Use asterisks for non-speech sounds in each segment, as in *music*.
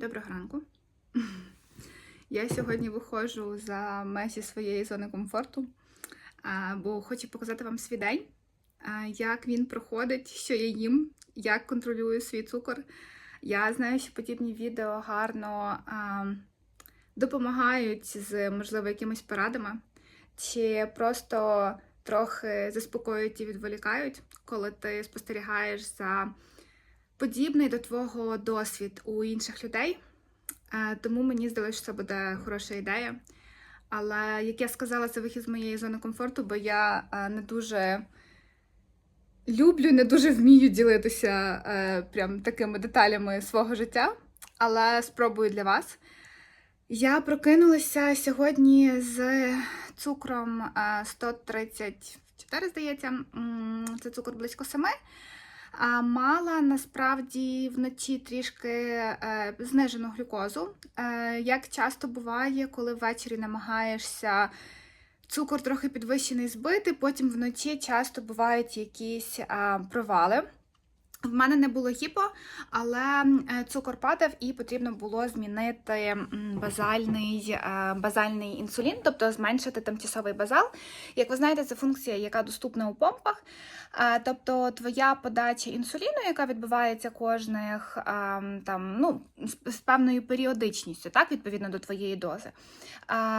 Доброго ранку. *laughs* Я сьогодні виходжу за межі своєї зони комфорту, бо хочу показати вам свій день, як він проходить, що я їм, як контролюю свій цукор. Я знаю, що подібні відео гарно допомагають з, можливо, якимись порадами, чи просто трохи заспокоюють і відволікають, коли ти спостерігаєш за подібний до твого досвід у інших людей. Е, Тому мені здалося, що це буде хороша ідея. Але, як я сказала, це вихід з моєї зони комфорту, бо я е, не дуже люблю, не дуже вмію ділитися е, прям такими деталями свого життя, але спробую для вас. Я прокинулася сьогодні з цукром е, 134, здається, це цукор близько 7. Мала насправді вночі трішки е, знижену глюкозу. Е, як часто буває, коли ввечері намагаєшся цукор трохи підвищений збити, потім вночі часто бувають якісь провали. В мене не було гіпо, але е, цукор падав і потрібно було змінити базальний, е, базальний інсулін, тобто зменшити тимчасовий базал. Як ви знаєте, це функція, яка доступна у помпах. Е, Тобто твоя подача інсуліну, яка відбувається кожних там, ну, з- певною періодичністю, так, відповідно до твоєї дози.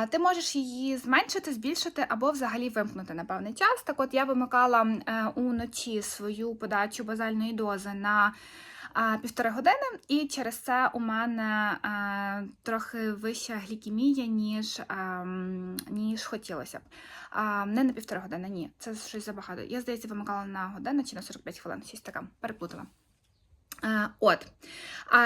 Ти можеш її зменшити, збільшити або взагалі вимкнути на певний час. Так от я вимикала уночі свою подачу базальної дози на а, півтори години, і через це у мене е, трохи вища глікемія, ніж, ем, ніж хотілося б. Не на півтори години, ні, це щось забагато. Я, здається, вимикала на годину чи на 45 хвилин, щось таке, переплутала. Е, От,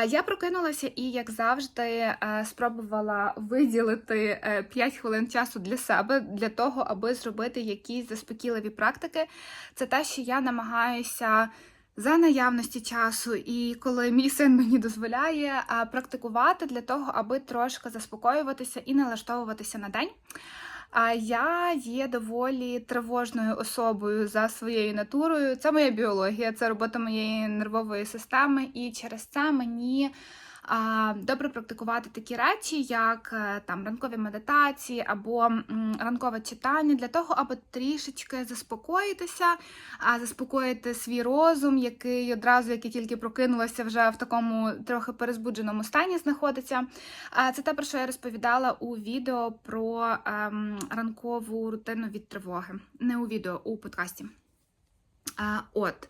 я прокинулася і, як завжди, е, спробувала виділити е, 5 хвилин часу для себе, для того, аби зробити якісь заспокійливі практики. Це те, що я намагаюся за наявності часу, і коли мій син мені дозволяє практикувати для того, аби трошки заспокоюватися і налаштовуватися на день. А я є доволі тривожною особою за своєю натурою. Це моя біологія, це робота моєї нервової системи, і через це мені добре практикувати такі речі, як е, там ранкові медитації або ранкове читання, для того, аби трішечки заспокоїтися, заспокоїти свій розум, який одразу, як тільки прокинулася, вже в такому трохи перезбудженому стані знаходиться. Це те, про що я розповідала у відео про ем, ранкову рутину від тривоги. Не у відео, у подкасті. От.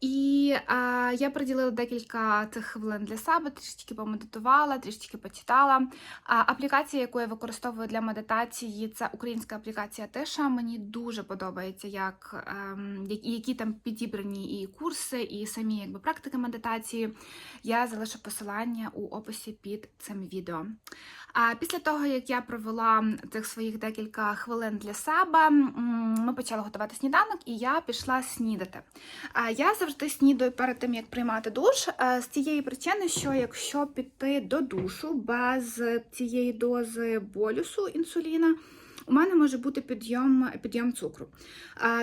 І а, я приділила декілька цих хвилин для себе, трішечки помедитувала, трішечки почитала. А, аплікація, яку я використовую для медитації, це українська аплікація Тиша. Мені дуже подобається, як, ем, які, які там підібрані і курси, і самі якби, практики медитації. Я залишу посилання у описі під цим відео. А після того, як я провела цих своїх декілька хвилин для себе, ми почали готувати сніданок, і я пішла снідати. А я завжди снідаю перед тим, як приймати душ, е, з тієї причини, що якщо піти до душу без цієї дози болюсу інсуліна, у мене може бути підйом, підйом цукру.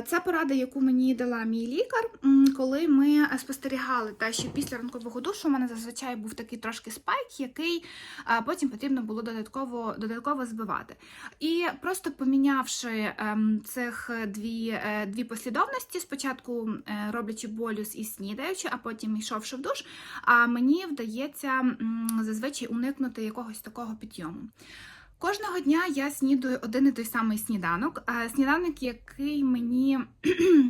Це порада, яку мені дала мій лікар, коли ми спостерігали те, що після ранкового душу у мене зазвичай був такий трошки спайк, який потім потрібно було додатково, додатково збивати. І просто помінявши ем, цих дві, е, дві послідовності, спочатку е, роблячи болюс і снідаючи, а потім йшовши в душ, мені вдається зазвичай уникнути якогось такого підйому. Кожного дня я снідаю один і той самий сніданок. Сніданок, який мені. *clears throat*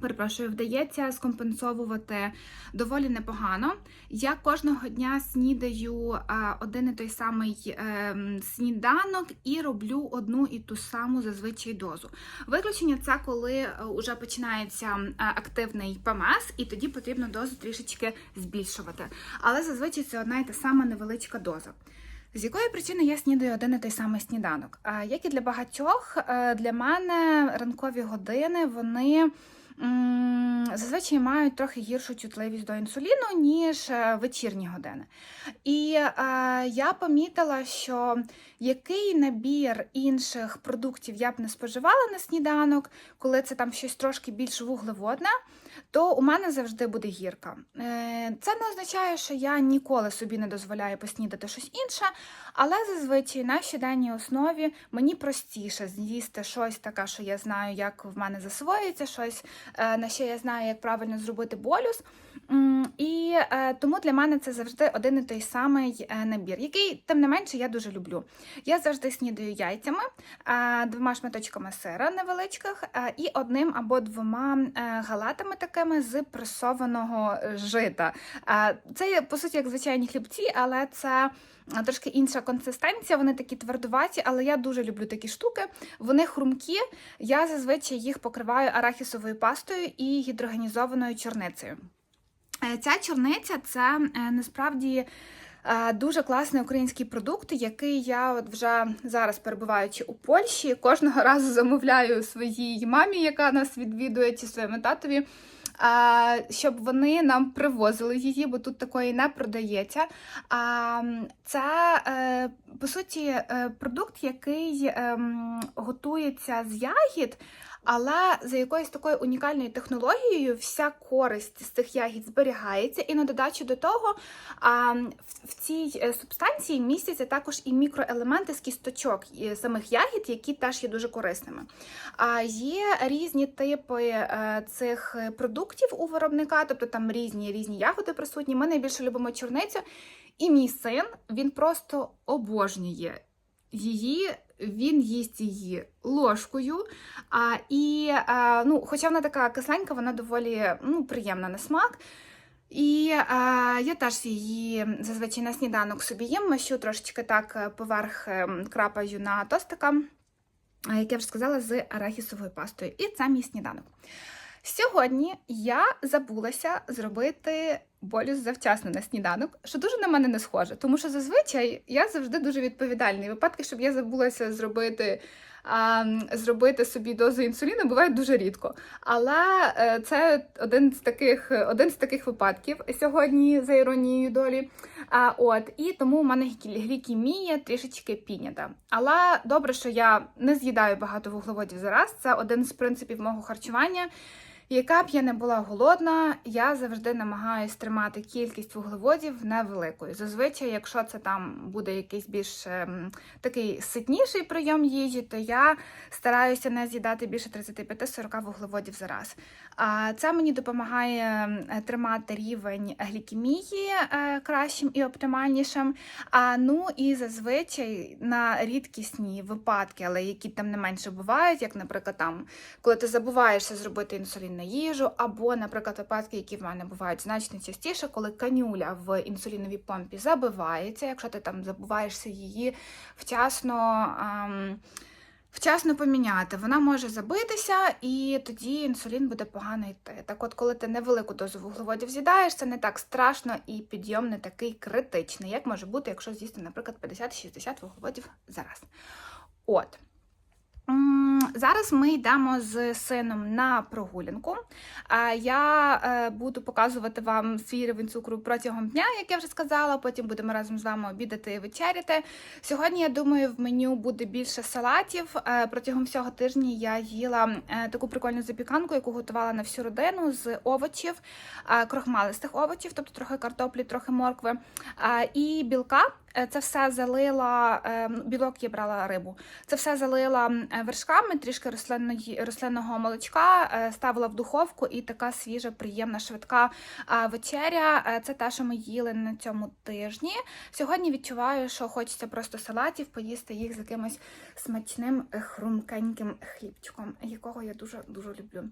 Перепрошую, вдається скомпенсовувати доволі непогано. Я кожного дня снідаю один і той самий ем, сніданок і роблю одну і ту саму зазвичай дозу. Виключення це коли вже починається е, активний ПМС, і тоді потрібно дозу трішечки збільшувати. Але зазвичай це одна і та сама невеличка доза. З якої причини я снідаю один і той самий сніданок? Як і для багатьох, е, для мене ранкові години вони зазвичай мають трохи гіршу чутливість до інсуліну, ніж е, вечірні години. І е, я помітила, що який набір інших продуктів я б не споживала на сніданок, коли це там щось трошки більш вуглеводне, то у мене завжди буде гірка. Е, Це не означає, що я ніколи собі не дозволяю поснідати щось інше, але зазвичай на щоденній основі мені простіше з'їсти щось таке, що я знаю, як в мене засвоюється, щось е, на що я знаю, як правильно зробити болюс. І е, тому для мене це завжди один і той самий е, набір, який, тим не менше, я дуже люблю. Я завжди снідаю яйцями, двома шматочками сира невеличких і одним або двома галатами такими з пресованого жита. Це по суті як звичайні хлібці, але це. Трошки інша консистенція, вони такі твердуваті, але я дуже люблю такі штуки. Вони хрумкі. Я зазвичай їх покриваю арахісовою пастою і гідрогенізованою чорницею. Е, Ця чорниця це е, насправді е, дуже класний український продукт, який я от вже зараз перебуваючи у Польщі, кожного *laughs* разу замовляю своїй мамі, яка нас відвідує, чи своєму татові. Щоб вони нам привозили її, бо тут такої не продається. А, Це е, по суті е, продукт, який ем, готується з ягід, але за якоюсь такою унікальною технологією вся користь з цих ягід зберігається, і на додачу до того в, цій е, субстанції містяться також і мікроелементи з кісточок самих ягід, які теж є дуже корисними. А є різні типи е, цих продуктів у виробника, тобто там різні різні ягоди присутні. Ми найбільше любимо чорницю. І мій син він просто обожнює її. Він їсть її ложкою, а, і, а, ну, хоча вона така кисленька, вона доволі ну, приємна на смак. І а, я теж її зазвичай на сніданок собі їм, мащу трошечки так е, поверх ем, крапаю на тостика, як я вже сказала, з арахісовою пастою. І це мій сніданок. Сьогодні я забулася зробити болюс завчасно на сніданок, що дуже на мене не схоже, тому що зазвичай я завжди дуже відповідальний. Випадки, щоб я забулася зробити. А, зробити собі дозу інсуліну буває дуже рідко. Але е, це один з таких один з таких випадків сьогодні, за іронією долі. А, от, І тому у мене глі- глікемія трішечки піднята. Але добре, що я не з'їдаю багато вуглеводів зараз. Це один з принципів мого харчування. Яка б я не була голодна, я завжди намагаюся тримати кількість вуглеводів невеликою. Зазвичай, якщо це там буде якийсь більш ем, такий ситніший прийом їжі, то я стараюся не з'їдати більше 35-40 вуглеводів за раз. А це мені допомагає е, тримати рівень глікемії е, кращим і оптимальнішим. А ну і зазвичай на рідкісні випадки, але які там не менше бувають, як, наприклад, там, коли ти забуваєшся зробити інсулін на їжу, або, наприклад, випадки, які в мене бувають значно частіше, коли канюля в інсуліновій помпі забивається, якщо ти там забуваєшся її вчасно. ем, Вчасно поміняти, вона може забитися, і тоді інсулін буде погано йти. Так от, коли ти невелику дозу вуглеводів з'їдаєш, це не так страшно і підйом не такий критичний, як може бути, якщо з'їсти, наприклад, 50-60 вуглеводів зараз. От. Зараз ми йдемо з сином на прогулянку. Я е, буду показувати вам свій рівень цукру протягом дня, як я вже сказала. Потім будемо разом з вами обідати і вечеряти. Сьогодні, я думаю, в меню буде більше салатів. Е, Протягом всього тижня я їла е, таку прикольну запіканку, яку готувала на всю родину з овочів, крохмалистих овочів, тобто трохи картоплі, трохи моркви і білка. Е, Це все залила, е, білок я брала рибу. Це все залила е, вершками, трішки рослинного молочка, ставила в духовку і така свіжа, приємна, швидка вечеря. Це те, що ми їли на цьому тижні. Сьогодні відчуваю, що хочеться просто салатів, поїсти їх з якимось смачним хрумкеньким хлібчиком, якого я дуже дуже люблю.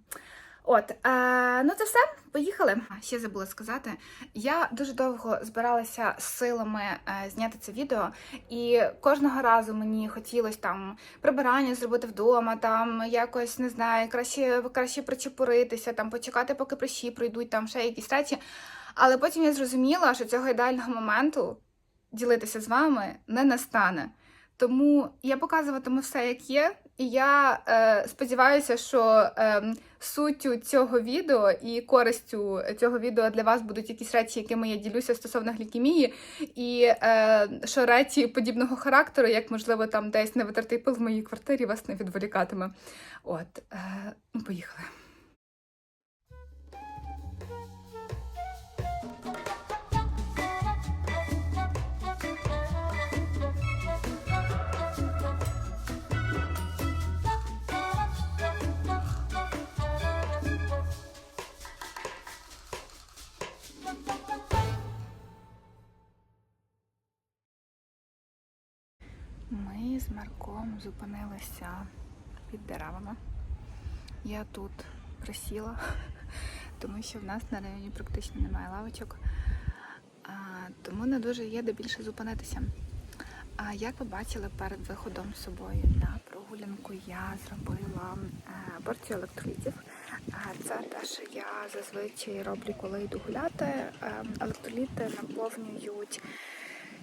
От, е, ну це все, поїхали. Ще забула сказати. Я дуже довго збиралася з силами е, зняти це відео, і кожного разу мені хотілося там прибирання зробити вдома, там якось не знаю, краще, краще причепуритися, там почекати, поки прищі пройдуть, там ще якісь речі. Але потім я зрозуміла, що цього ідеального моменту ділитися з вами не настане. Тому я показуватиму все, як є. І я е, сподіваюся, що е, суттю цього відео і користю цього відео для вас будуть якісь речі, якими я ділюся стосовно глікемії, і е, що речі подібного характеру, як можливо там десь невитертий пил в моїй квартирі, вас не відволікатиме. От, е, ну, поїхали. Ми з Марком зупинилися під деревами. Я тут присіла, *laughs* тому що в нас на районі практично немає лавочок, тому не дуже є де більше зупинитися. А як ви бачили перед виходом з собою на прогулянку, я зробила е, порцію електролітів. Це те, що я зазвичай роблю, коли йду гуляти. Е, Електроліти наповнюють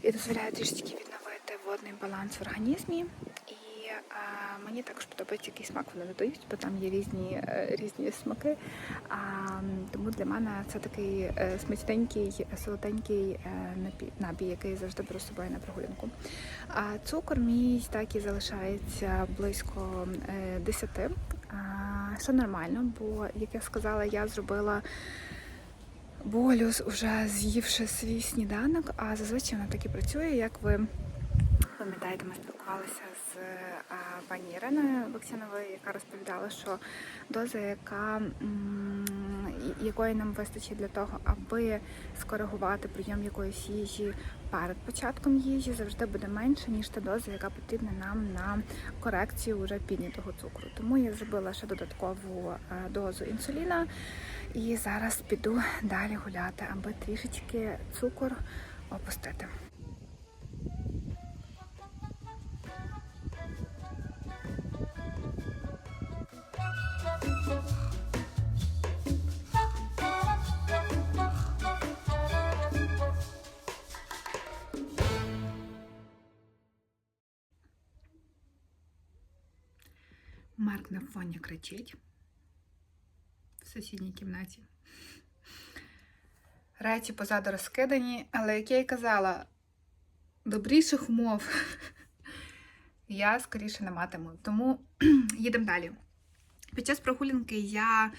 і дозволяють трішечки відновити водний баланс в організмі. І е, мені також подобається, який смак вони додають, бо там є різні, е, різні смаки. А, тому для мене це такий е, смачненький, солоденький е, напій, який завжди беру з собою на прогулянку. А цукор мій так і залишається близько е, 10. А, що нормально, бо, як я сказала, я зробила болюс, уже з'ївши свій сніданок, а зазвичай вона так і працює, як ви пам'ятаєте, ми спілкувалися з а, пані Іриною Баксяновою, яка розповідала, що доза, яка, якої нам вистачить для того, аби скоригувати прийом якоїсь їжі перед початком їжі, завжди буде менше, ніж та доза, яка потрібна нам на корекцію вже піднятого цукру. Тому я зробила ще додаткову е, дозу інсуліна. І зараз піду далі гуляти, аби трішечки цукор опустити. Марк на фоні кричить в сусідній кімнаті. Речі позаду розкидані, але як я й казала, добріших умов *laughs* я скоріше не матиму. Тому *clears throat* їдемо далі. Під час прогулянки я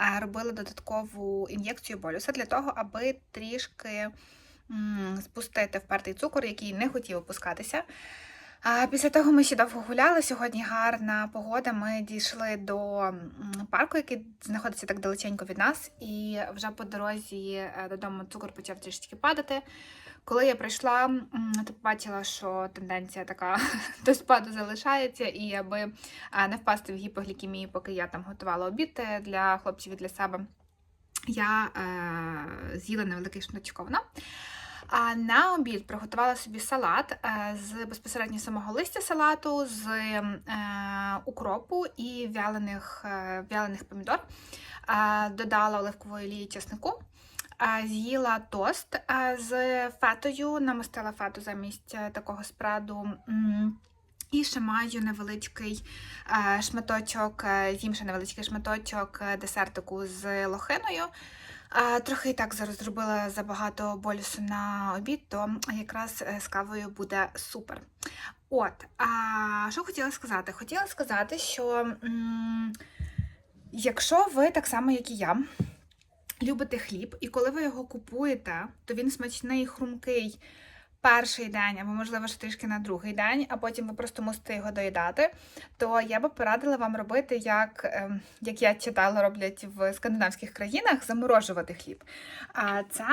е, робила додаткову ін'єкцію болюса для того, аби трішки спустити впертий цукор, який не хотів опускатися. Після того ми ще довго гуляли. Сьогодні гарна погода. Ми дійшли до парку, який знаходиться так далеченько від нас, і вже по дорозі е, додому цукор почав трішечки падати. Коли я прийшла, то побачила, що тенденція така *laughs* до спаду залишається, і аби не впасти в гіпоглікемію, поки я там готувала обід е, для хлопців і для себе, я е, з'їла невеликий шматочок вина. А на обід приготувала собі салат е, з безпосередньо самого листя салату, з е, укропу і вялених, е, вялених помідор. Додала оливкової олії чеснику. З'їла тост з фетою, намастила фету замість такого спраду. І ще маю невеличкий шматочок, з'їм ще невеличкий шматочок десертику з лохиною. Трохи і так зараз зробила забагато болюсу на обід, то якраз е, з кавою буде супер. От, а що хотіла сказати? Хотіла сказати, що якщо ви так само, як і я, любите хліб, і коли ви його купуєте, то він смачний, хрумкий перший день, або, можливо, ще трішки на другий день, а потім ви просто мусите його доїдати, то я би порадила вам робити, як, ем, як я читала, роблять в скандинавських країнах, заморожувати хліб. А це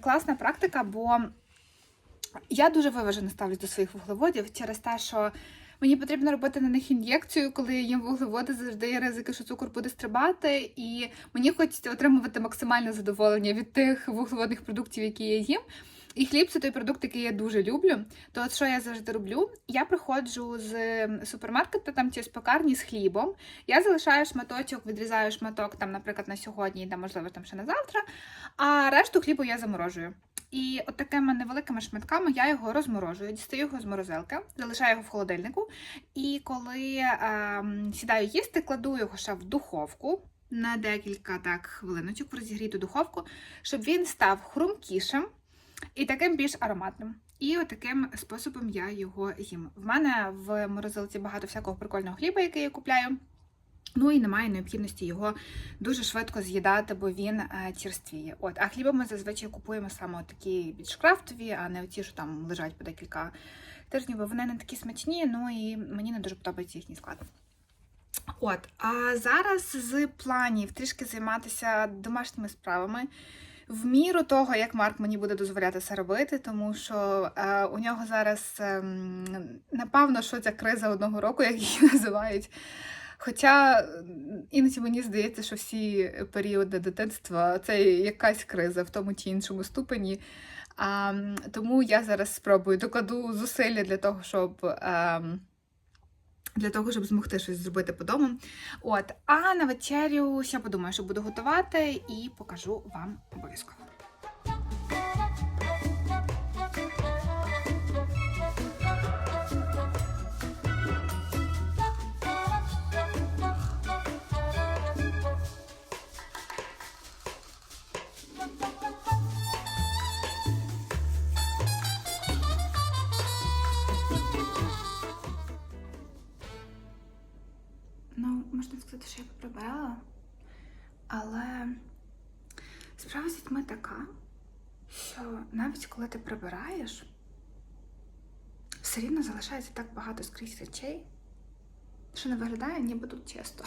класна практика, бо я дуже виважено ставлюсь до своїх вуглеводів через те, що мені потрібно робити на них ін'єкцію, коли я їм вуглеводи, завжди є ризики, що цукор буде стрибати, і мені хочеться отримувати максимальне задоволення від тих вуглеводних продуктів, які я їм. І хліб це той продукт, який я дуже люблю. То от що я завжди роблю? Я приходжу з супермаркету там чи з пекарні з хлібом. Я залишаю шматочок, відрізаю шматок, там, наприклад, на сьогодні, та можливо там ще на завтра, а решту хлібу я заморожую. І от такими невеликими шматками я його розморожую, дістаю його з морозилки, залишаю його в холодильнику. І коли е, сідаю їсти, кладу його ще в духовку на декілька так хвилиночок в розігріту духовку, щоб він став хрумкішим і таким більш ароматним. І таким способом я його їм. В мене в морозилці багато всякого прикольного хліба, який я купляю. Ну і немає необхідності його дуже швидко з'їдати, бо він черствіє. От, а хліба ми зазвичай купуємо саме такі більш крафтові, а не ті, що там лежать по декілька тижнів, бо вони не такі смачні, ну і мені не дуже подобається їхній склад. От, а зараз з планів трішки займатися домашніми справами. В міру того, як Марк мені буде дозволяти це робити, тому що е, у нього зараз, е, напевно, що ця криза одного року, як її *laughs* називають. Хоча іноді мені здається, що всі періоди дитинства це якась криза в тому чи іншому ступені. А, Тому я зараз спробую докладу зусилля для того, щоб. А, для того, щоб змогти щось зробити по дому. От, а на вечерю ще подумаю, що буду готувати, і покажу вам обов'язково. Коли ти прибираєш, все рівно залишається так багато скрізь речей, що не виглядає, ніби тут чисто.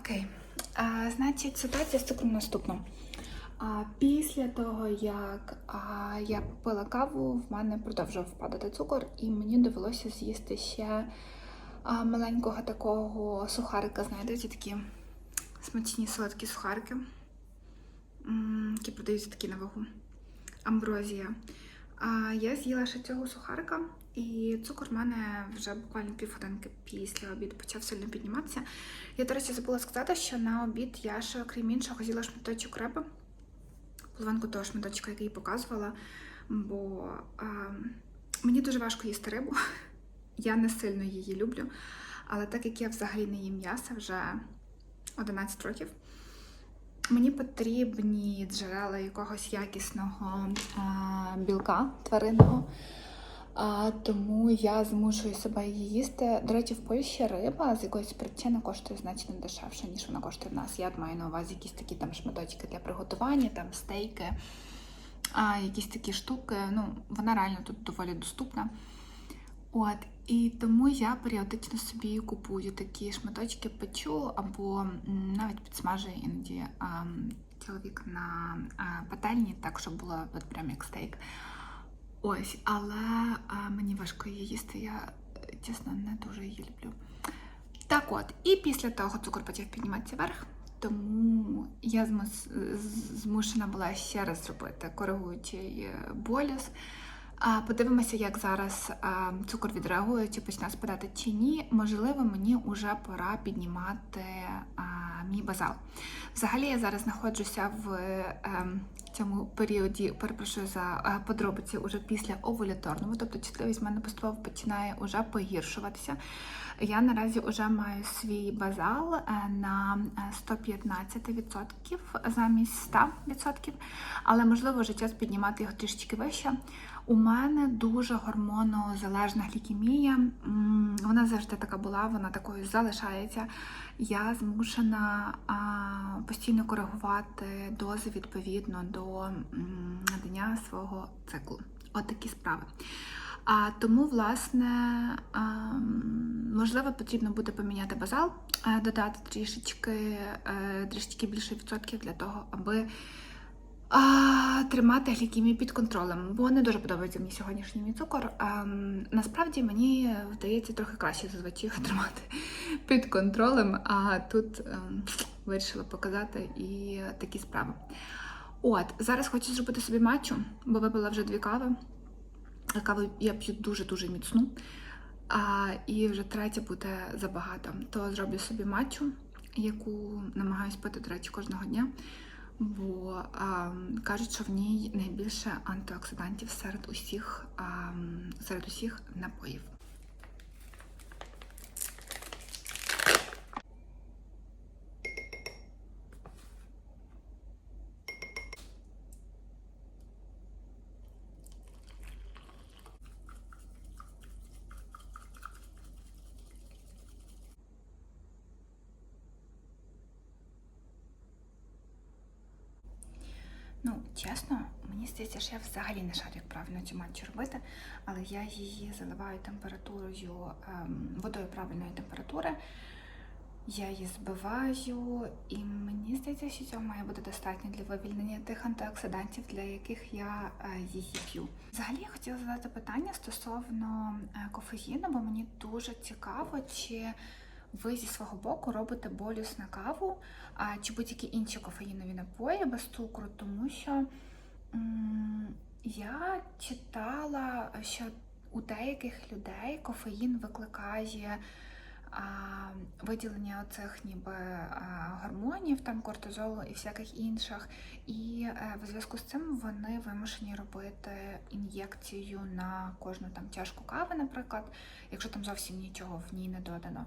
Окей. А, Значить, ситуація з цукром наступна. А після того, як а, я попила каву, в мене продовжував впадати цукор, і мені довелося з'їсти ще а, маленького такого сухарика, знаєте, ці такі смачні солодкі сухарики, які продаються такі на вагу. Амброзія. Я з'їла ще цього сухарика, і цукор в мене вже буквально півгодинки після обіду почав сильно підніматися. Я, до речі, забула сказати, що на обід я ще, крім іншого, з'їла шматочок риби половинку того шматочка, який показувала, бо а, мені дуже важко їсти рибу. *laughs* Я не сильно її люблю. Але так як я взагалі не їм м'яса вже 11 років, мені потрібні джерела якогось якісного а, білка тваринного. А, Тому я змушую себе її їсти. До речі, в Польщі риба з якоїсь причини коштує значно дешевше, ніж вона коштує в нас. Я маю на увазі якісь такі там шматочки для приготування, там стейки, а, якісь такі штуки. Ну, вона реально тут доволі доступна. От, і тому я періодично собі купую такі шматочки печу або навіть підсмажую іноді а, чоловік на а, пательні, так щоб було от прям як стейк. Ось, але а, мені важко її їсти, я чесно не дуже її люблю. Так от, і після того цукор почав підніматися вверх, тому я змушена була ще раз зробити коригуючий е, боліс. Подивимося, як зараз цукор відреагує, чи почне спадати чи ні. Можливо, мені вже пора піднімати мій базал. Взагалі, я зараз знаходжуся в. Ем, цьому періоді, перепрошую за е, подробиці, уже після овуляторного, тобто чутливість в мене поступово починає уже погіршуватися. Я наразі вже маю свій базал е, на 115% е, замість 100%, але можливо вже час піднімати його трішечки вище. У мене дуже гормонозалежна глікемія. Вона завжди така була, вона такою залишається. Я змушена постійно коригувати дози відповідно до надання свого циклу. От такі справи. А тому, власне, можливо, потрібно буде поміняти базал, додати трішечки, е, трішечки більше відсотків для того, аби а, Тримати глікемію під контролем, бо не дуже подобається мені сьогоднішній мій цукор. А, насправді мені вдається трохи краще зазвичай його *laughs* тримати під контролем, а тут а, ем, вирішила показати і такі справи. От, зараз хочу зробити собі матчу, бо випила вже дві кави. Каву я п'ю дуже-дуже міцну. А, і вже третя буде забагато. То зроблю собі матчу, яку намагаюсь пити, до речі, кожного дня. Бо а, кажуть, що в ній найбільше антиоксидантів серед усіх, а, серед усіх напоїв. Ну, чесно, мені здається, що я взагалі не шарю, як правильно цю матчу робити, але я її заливаю температурою, ем, водою правильної температури. Я її збиваю, і мені здається, що цього має бути достатньо для вивільнення тих антиоксидантів, для яких я е, її п'ю. Взагалі я хотіла задати питання стосовно е, кофеїну, бо мені дуже цікаво, чи ви зі свого боку робите болюс на каву а, чи будь-які інші кофеїнові напої без цукру, тому що м, я читала, що у деяких людей кофеїн викликає а, виділення оцих ніби а, гормонів, там кортизолу і всяких інших. І е, в зв'язку з цим вони вимушені робити ін'єкцію на кожну там чашку кави, наприклад, якщо там зовсім нічого в ній не додано.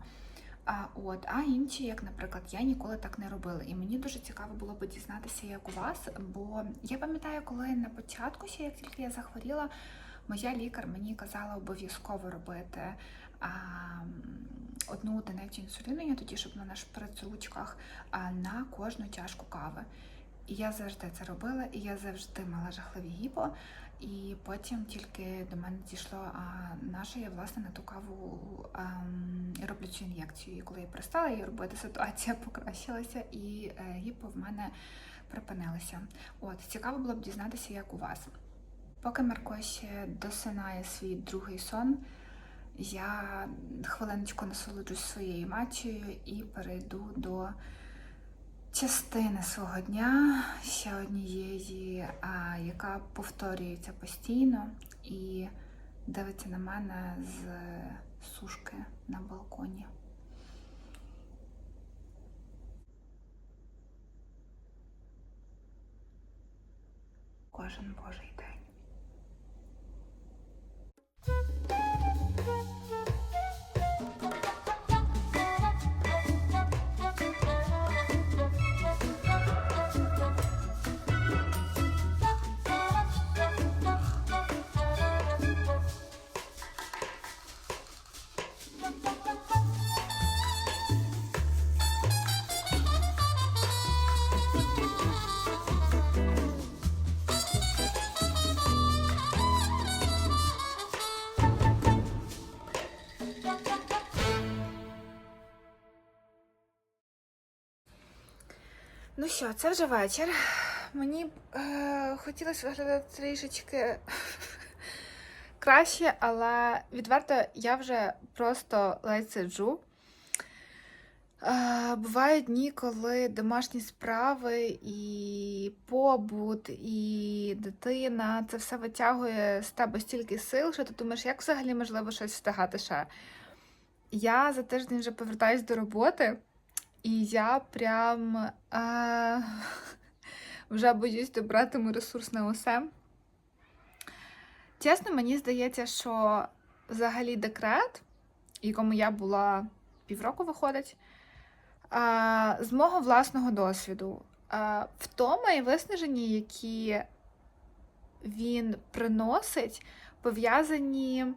А от, а інші, як, наприклад, я ніколи так не робила. І мені дуже цікаво було би дізнатися, як у вас. Бо я пам'ятаю, коли на початку, ще як тільки я захворіла, моя лікар мені казала обов'язково робити а, одну одиницю інсуліну, я тоді, щоб на шприц-ручках, а, на кожну чашку кави. І я завжди це робила, і я завжди мала жахливі гіпо. І потім тільки до мене дійшло, а на що я власне на ту каву ем, роблю цю ін'єкцію. І коли я перестала її робити, ситуація *laughs* покращилася, і е, гіпо в мене припинилося. От цікаво було б дізнатися, як у вас. Поки Марко ще досинає свій другий сон, я хвилиночку насолоджусь своєю матчею і перейду до частини свого дня, ще однієї, яка повторюється постійно і дивиться на мене з сушки на балконі. Кожен божий день. Що, це вже вечір. Мені б е, хотілося виглядати трішечки краще, але відверто я вже просто ледь сиджу. Е, бувають дні, коли домашні справи і побут, і дитина це все витягує з тебе стільки сил, що ти думаєш, як взагалі можливо щось встигати ще. Я за тиждень вже повертаюсь до роботи. І я прям а, *laughs* вже боюсь добратиму ресурс на усе. Чесно, мені здається, що взагалі декрет, якому я була півроку виходить, а, з мого власного досвіду, а, втома і виснаження, які він приносить, пов'язані.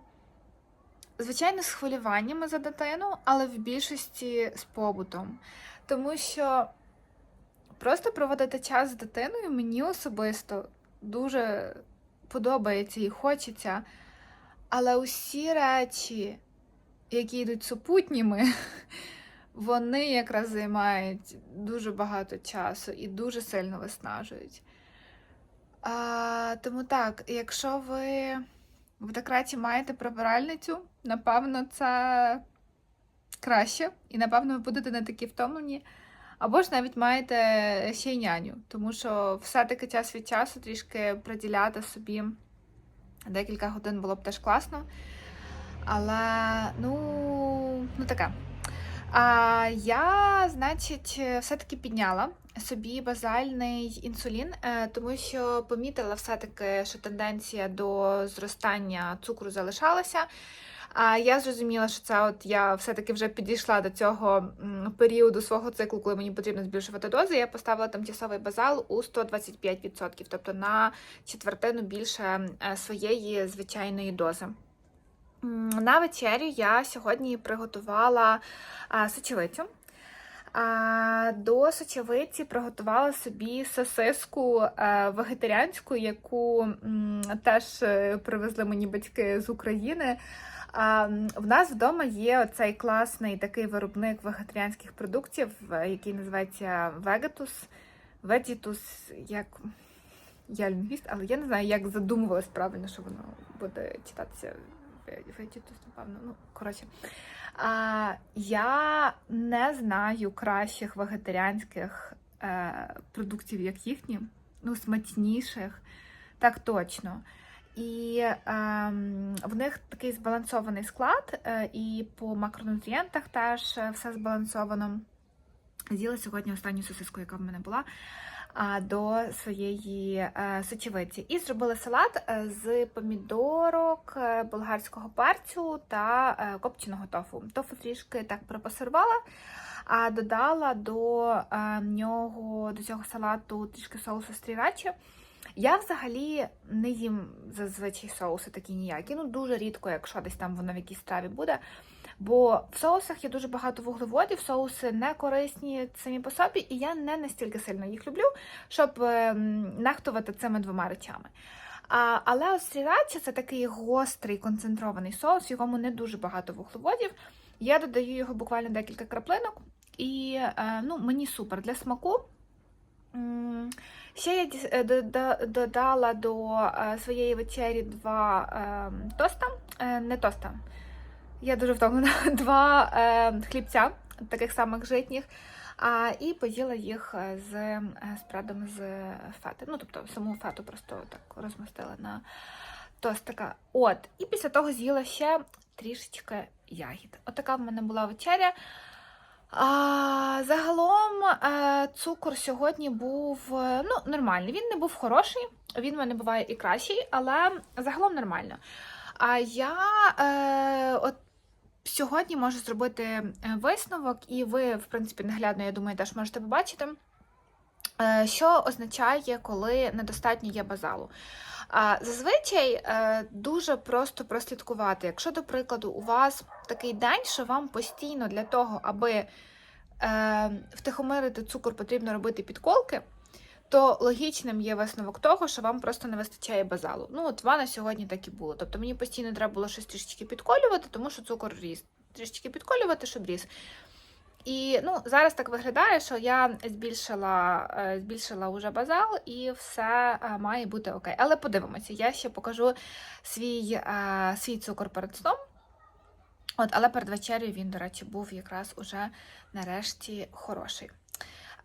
Звичайно, з хвилюваннями за дитину, але в більшості з побутом. Тому що просто проводити час з дитиною мені особисто дуже подобається і хочеться. Але усі речі, які йдуть супутніми, *laughs* вони якраз займають дуже багато часу і дуже сильно виснажують. А, Тому так, якщо ви в декреті маєте прибиральницю, напевно, це краще. І, напевно, ви будете не такі втомлені. Або ж навіть маєте ще й няню, тому що все-таки час від часу трішки приділяти собі декілька годин було б теж класно. Але, ну, ну таке. А я, значить, все-таки підняла собі базальний інсулін, е, тому що помітила все-таки, що тенденція до зростання цукру залишалася. А я зрозуміла, що це от я все-таки вже підійшла до цього періоду свого циклу, коли мені потрібно збільшувати дози. Я поставила тимчасовий базал у 125%, тобто на четвертину більше е, своєї звичайної дози. На вечерю я сьогодні приготувала сочевицю. До сочевиці приготувала собі сосиску е, вегетаріанську, яку теж е, привезли мені батьки з України. В нас вдома є оцей класний такий виробник вегетаріанських продуктів, е, який називається Vegetus. Vegetus, як я лінгвіст, але я не знаю, як задумувалась правильно, що воно буде читатися Vegetus, напевно. Ну, коротше. А, я не знаю кращих вегетаріанських е, продуктів, як їхні, ну, смачніших, так точно. І ем, в них такий збалансований склад, е, і по макронутрієнтах теж е, все збалансовано. З'їла сьогодні останню сосиску, яка в мене була, до своєї е, сочевиці. І зробила салат е, з помідорок, е, болгарського перцю та копченого тофу. Тофу трішки так пропасувала, а додала до нього, до цього салату трішки соусу стрірачі. Я взагалі не їм зазвичай соуси такі ніякі. Ну, дуже рідко, якщо десь там воно в якійсь страві буде. Бо в соусах є дуже багато вуглеводів, соуси не корисні самі по собі, і я не настільки сильно їх люблю, щоб ем, нехтувати цими двома речами. А, але ось срірача це такий гострий концентрований соус, в якому не дуже багато вуглеводів. Я додаю його буквально декілька краплинок, і е, ну, мені супер для смаку. Ще я е, дода- додала до е, своєї вечері два ем, тоста, е, не тоста, я дуже втомлена, *laughs* два е, хлібця, таких самих житніх, а, і поїла їх е, з е, спредом з фети. Ну, тобто саму фету просто так розмістила на тостика. От, і після того з'їла ще трішечки ягід. Отака в мене була вечеря. А, загалом е, цукор сьогодні був ну, нормальний. Він не був хороший, він в мене буває і кращий, але загалом нормально. А я е, от сьогодні можу зробити е, висновок, і ви, в принципі, наглядно, я думаю, теж можете побачити, е, що означає, коли недостатньо є базалу. Зазвичай е, дуже просто прослідкувати. Якщо, до прикладу, у вас такий день, що вам постійно для того, аби втихомирити цукор, потрібно робити підколки, то логічним є висновок того, що вам просто не вистачає базалу. Ну, от в мене сьогодні так і було. Тобто мені постійно треба було щось трішечки підколювати, тому що цукор ріс. Трішечки підколювати, щоб ріс. І ну, зараз так виглядає, що я збільшила, е, збільшила уже базал, і все е, має бути окей. Але подивимося, я ще покажу свій, е, свій цукор перед сном. От, але перед вечерею він, до речі, був якраз уже нарешті хороший.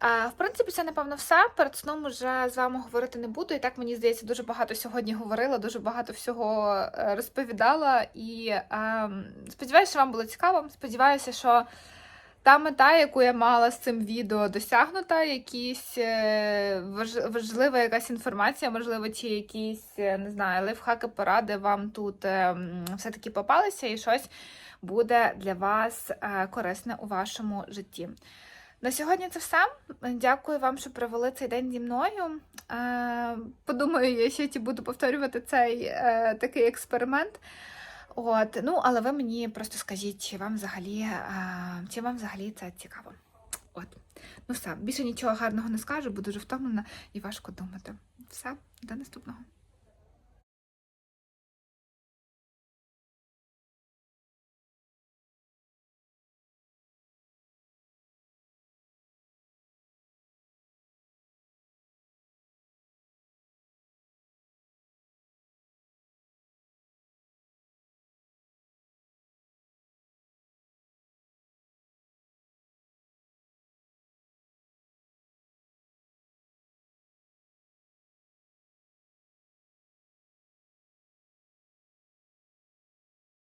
В принципі, це, напевно, все. Перед сном вже з вами говорити не буду. І так, мені здається, дуже багато сьогодні говорила, дуже багато всього е, розповідала. І е, сподіваюся, що вам було цікаво. Сподіваюся, що та мета, яку я мала з цим відео, досягнута, якісь е, важлива якась інформація, можливо, чи якісь, е, не знаю, лайфхаки, поради вам тут е, м, все-таки попалися, і щось буде для вас корисне у вашому житті. На сьогодні це все. Дякую вам, що провели цей день зі мною. Е, Подумаю, я ще ті буду повторювати цей е, такий експеримент. От, ну, але ви мені просто скажіть, чи вам взагалі, е, чи вам взагалі це цікаво. От. Ну все, більше нічого гарного не скажу, бо дуже втомлена і важко думати. Все, до наступного.